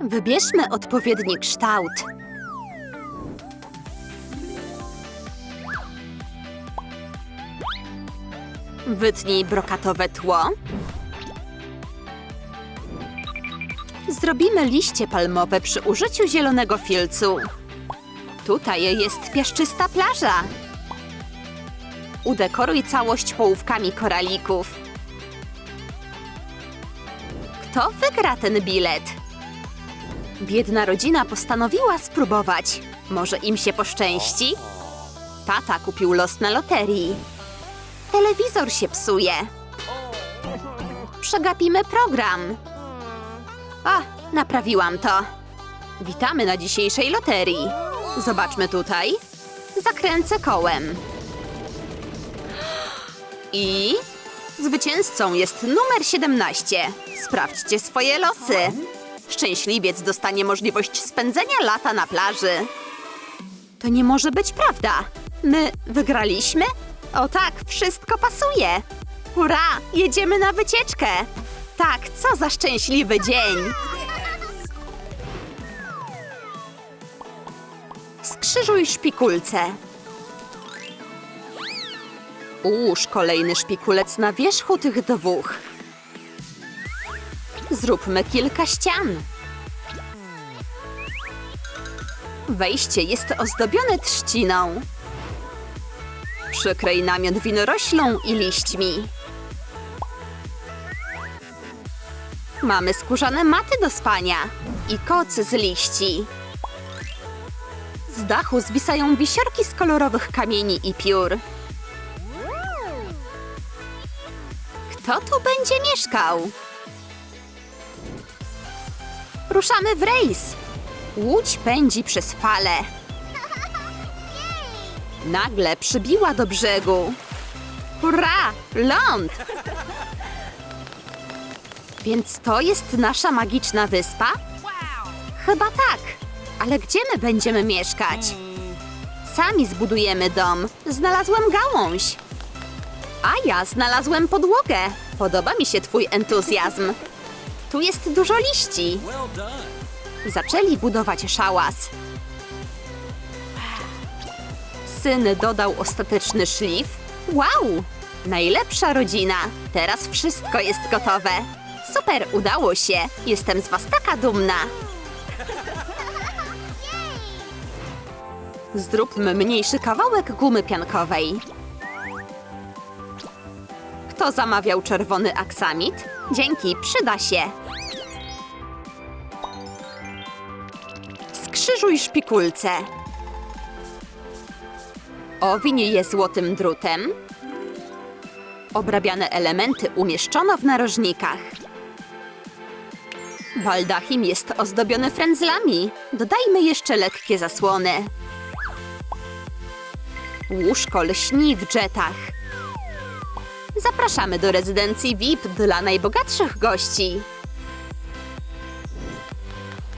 Wybierzmy odpowiedni kształt. Wytnij brokatowe tło. Zrobimy liście palmowe przy użyciu zielonego filcu. Tutaj jest piaszczysta plaża. Udekoruj całość połówkami koralików. Kto wygra ten bilet? Biedna rodzina postanowiła spróbować. Może im się poszczęści? Tata kupił los na loterii. Telewizor się psuje. Przegapimy program. A, naprawiłam to. Witamy na dzisiejszej loterii. Zobaczmy tutaj. Zakręcę kołem. I zwycięzcą jest numer 17. Sprawdźcie swoje losy. Szczęśliwiec dostanie możliwość spędzenia lata na plaży. To nie może być prawda. My wygraliśmy? O tak, wszystko pasuje. Hurra, jedziemy na wycieczkę. Tak, co za szczęśliwy dzień. Skrzyżuj szpikulce. Ułóż kolejny szpikulec na wierzchu tych dwóch. Zróbmy kilka ścian. Wejście jest ozdobione trzciną. Przykryj namiot winoroślą i liśćmi. Mamy skórzane maty do spania i koc z liści. Z dachu zwisają wisiorki z kolorowych kamieni i piór. Kto tu będzie mieszkał? Ruszamy w rejs. Łódź pędzi przez fale. Nagle przybiła do brzegu. Hurra! Ląd! Więc to jest nasza magiczna wyspa? Chyba tak. Ale gdzie my będziemy mieszkać? Sami zbudujemy dom. Znalazłem gałąź. A ja znalazłem podłogę. Podoba mi się twój entuzjazm. Tu jest dużo liści. Zaczęli budować szałas. Syn dodał ostateczny szlif. Wow! Najlepsza rodzina. Teraz wszystko jest gotowe. Super, udało się. Jestem z was taka dumna. Zróbmy mniejszy kawałek gumy piankowej. Kto zamawiał czerwony aksamit? Dzięki, przyda się. Skrzyżuj szpikulce. Owiń je złotym drutem. Obrabiane elementy umieszczono w narożnikach. Baldachim jest ozdobiony frędzlami. Dodajmy jeszcze lekkie zasłony. Łóżko lśni w dżetach. Zapraszamy do rezydencji VIP dla najbogatszych gości.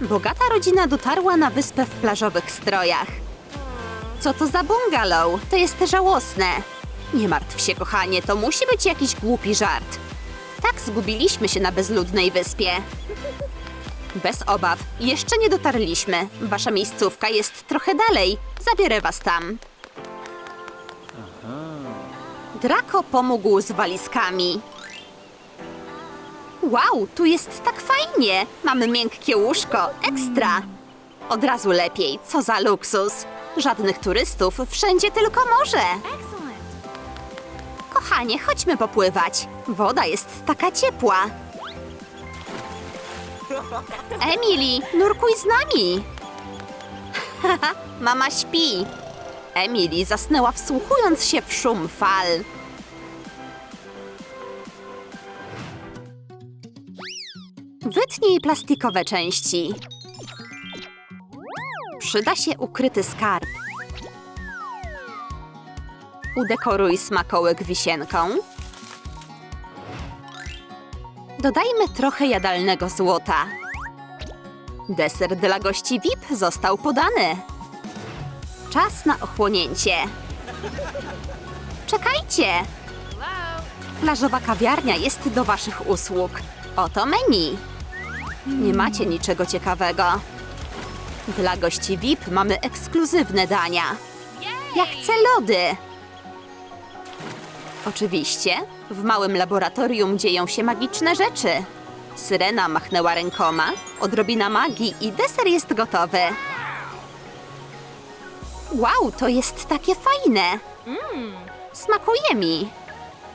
Bogata rodzina dotarła na wyspę w plażowych strojach. Co to za bungalow? To jest żałosne. Nie martw się, kochanie, to musi być jakiś głupi żart. Tak zgubiliśmy się na bezludnej wyspie. Bez obaw, jeszcze nie dotarliśmy. Wasza miejscówka jest trochę dalej. Zabiorę was tam. Draco pomógł z walizkami. Wow, tu jest tak fajnie. Mamy miękkie łóżko, ekstra. Od razu lepiej, co za luksus. Żadnych turystów, wszędzie tylko morze. Kochanie, chodźmy popływać. Woda jest taka ciepła. Emily, nurkuj z nami. Mama śpi. Emily zasnęła wsłuchując się w szum fal. Wytnij plastikowe części. Przyda się ukryty skarb. Udekoruj smakołyk wisienką. Dodajmy trochę jadalnego złota. Deser dla gości VIP został podany. Czas na ochłonięcie. Czekajcie! Plażowa kawiarnia jest do Waszych usług. Oto menu. Nie macie niczego ciekawego. Dla gości VIP mamy ekskluzywne dania. Ja chcę lody. Oczywiście, w małym laboratorium dzieją się magiczne rzeczy. Syrena machnęła rękoma, odrobina magii i deser jest gotowy. Wow, to jest takie fajne. Smakuje mi.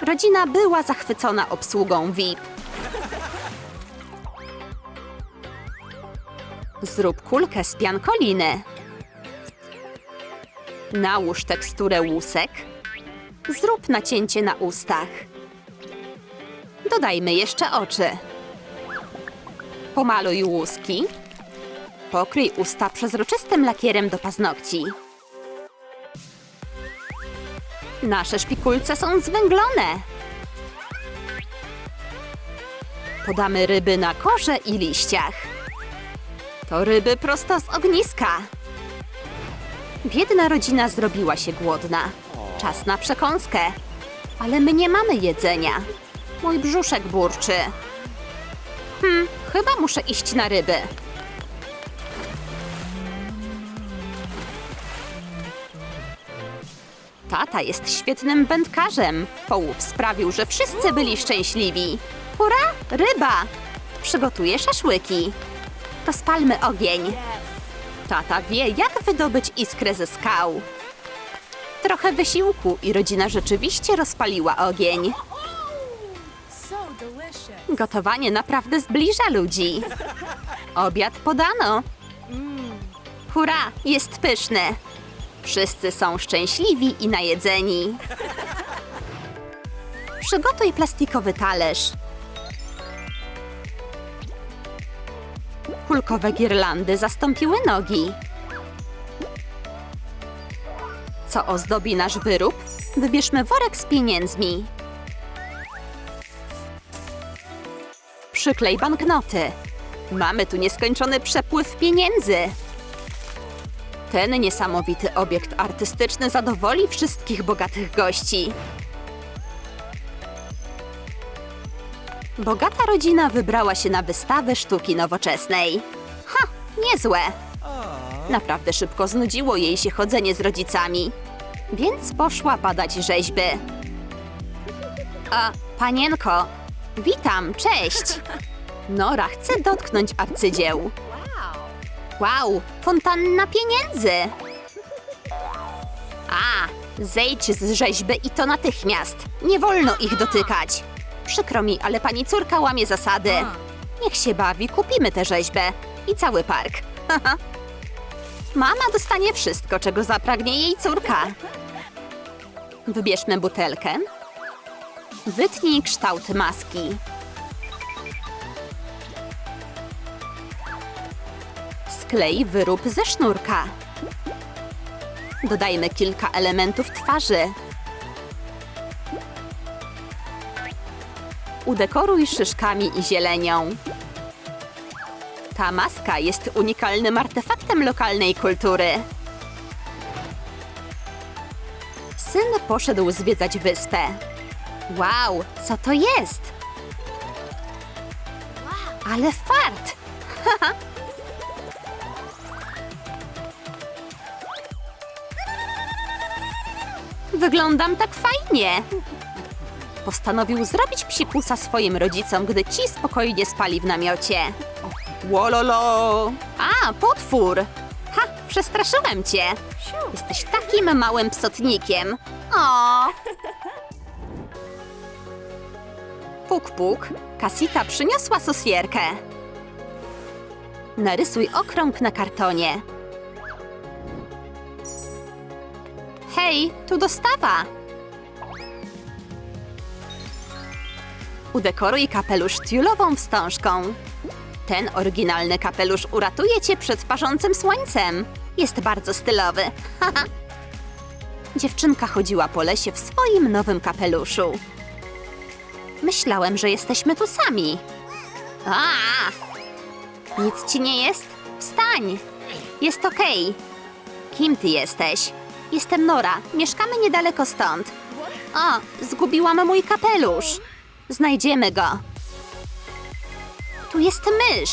Rodzina była zachwycona obsługą VIP. Zrób kulkę z piankoliny. Nałóż teksturę łusek. Zrób nacięcie na ustach. Dodajmy jeszcze oczy. Pomaluj łuski. Pokryj usta przezroczystym lakierem do paznokci. Nasze szpikulce są zwęglone. Podamy ryby na korze i liściach. To ryby prosto z ogniska. Biedna rodzina zrobiła się głodna. Czas na przekąskę. Ale my nie mamy jedzenia. Mój brzuszek burczy. Hmm, chyba muszę iść na ryby. Tata jest świetnym wędkarzem. Połów sprawił, że wszyscy byli szczęśliwi. Hurra, ryba! Przygotuję szaszłyki. Rozpalmy ogień. Tata wie, jak wydobyć iskrę ze skał. Trochę wysiłku i rodzina rzeczywiście rozpaliła ogień. Gotowanie naprawdę zbliża ludzi. Obiad podano. Hurra, jest pyszny. Wszyscy są szczęśliwi i najedzeni. Przygotuj plastikowy talerz. Kulkowe girlandy zastąpiły nogi. Co ozdobi nasz wyrób? Wybierzmy worek z pieniędzmi. Przyklej banknoty. Mamy tu nieskończony przepływ pieniędzy. Ten niesamowity obiekt artystyczny zadowoli wszystkich bogatych gości. Bogata rodzina wybrała się na wystawę sztuki nowoczesnej. Ha, niezłe. Naprawdę szybko znudziło jej się chodzenie z rodzicami, więc poszła badać rzeźby. A, panienko, witam, cześć. Nora chce dotknąć arcydzieł. Wow, fontanna pieniędzy! A, zejdź z rzeźby i to natychmiast. Nie wolno ich dotykać. Przykro mi, ale pani córka łamie zasady. Niech się bawi, kupimy tę rzeźbę i cały park. Mama dostanie wszystko, czego zapragnie jej córka. Wybierzmy butelkę. Wytnij kształt maski. Sklej wyrób ze sznurka. Dodajmy kilka elementów twarzy. Udekoruj szyszkami i zielenią. Ta maska jest unikalnym artefaktem lokalnej kultury. Syn poszedł zwiedzać wyspę. Wow, co to jest? Ale fart! Wyglądam tak fajnie. Postanowił zrobić psikusa swoim rodzicom, gdy ci spokojnie spali w namiocie. Łololo! A, potwór! Ha, przestraszyłem cię. Jesteś takim małym psotnikiem. O! Puk, puk. Kasita przyniosła sosierkę. Narysuj okrąg na kartonie. Hej, tu dostawa! Udekoruj kapelusz tiulową wstążką. Ten oryginalny kapelusz uratuje cię przed parzącym słońcem. Jest bardzo stylowy. Dziewczynka chodziła po lesie w swoim nowym kapeluszu. Myślałem, że jesteśmy tu sami. A! Nic ci nie jest? Wstań! Jest okej. Kim ty jesteś? Jestem Nora. Mieszkamy niedaleko stąd. O, zgubiłam mój kapelusz. Znajdziemy go. Tu jest mysz.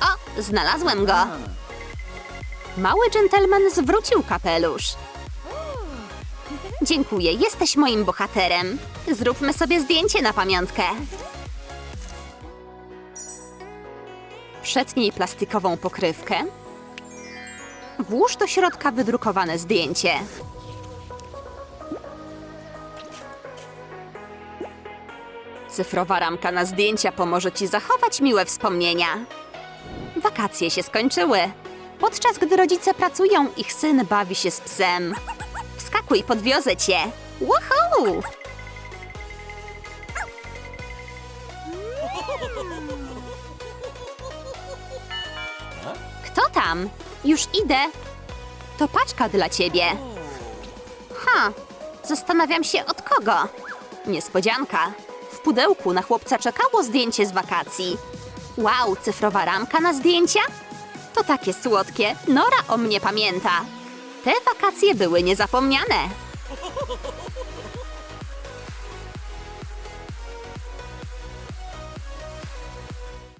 O, znalazłem go. Mały dżentelmen zwrócił kapelusz. Dziękuję, jesteś moim bohaterem. Zróbmy sobie zdjęcie na pamiątkę. Przetnij plastikową pokrywkę, Włóż do środka wydrukowane zdjęcie. Cyfrowa ramka na zdjęcia pomoże Ci zachować miłe wspomnienia. Wakacje się skończyły. Podczas gdy rodzice pracują, ich syn bawi się z psem. Wskakuj, podwiozę cię. Woohoo! Kto tam? Już idę. To paczka dla ciebie. Ha, zastanawiam się od kogo. Niespodzianka. W pudełku na chłopca czekało zdjęcie z wakacji. Wow, cyfrowa ramka na zdjęcia? To takie słodkie. Nora o mnie pamięta. Te wakacje były niezapomniane.